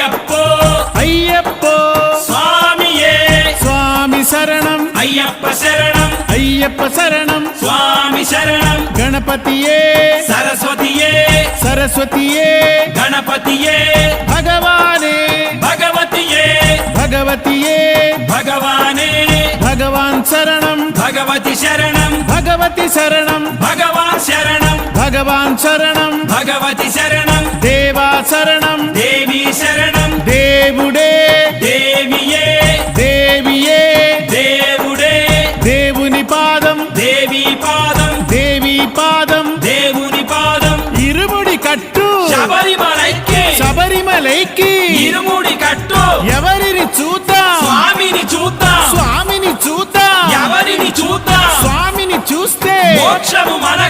ஐயப்போ. ஐயப்போ. சுவாமியே. சுவாமி சரணம். ஐயப்ப சரணம். ஐயப்ப சரணம். சுவாமி சரணம். கணபதியே. சரஸ்வதியே. சரஸ்வதியே. கணபதியே. பகவானே. பகவதியே. பகவதியே. பகவானே. பகவான் சரணம். பகவதி சரணம். பகவதி சரணம். பகவான் சரணம். பகவான் சரணம். பகவதி சரணம். தேவா சரணம். தேவி சரணம். కట్టు. శబరిమలైకి. శబరిమలైకి. ఇరుముడి కట్టు. ఎవరిని చూతా? స్వామిని చూతా. స్వామిని చూతా. ఎవరిని చూతా? స్వామిని చూస్తే. మోక్షము మన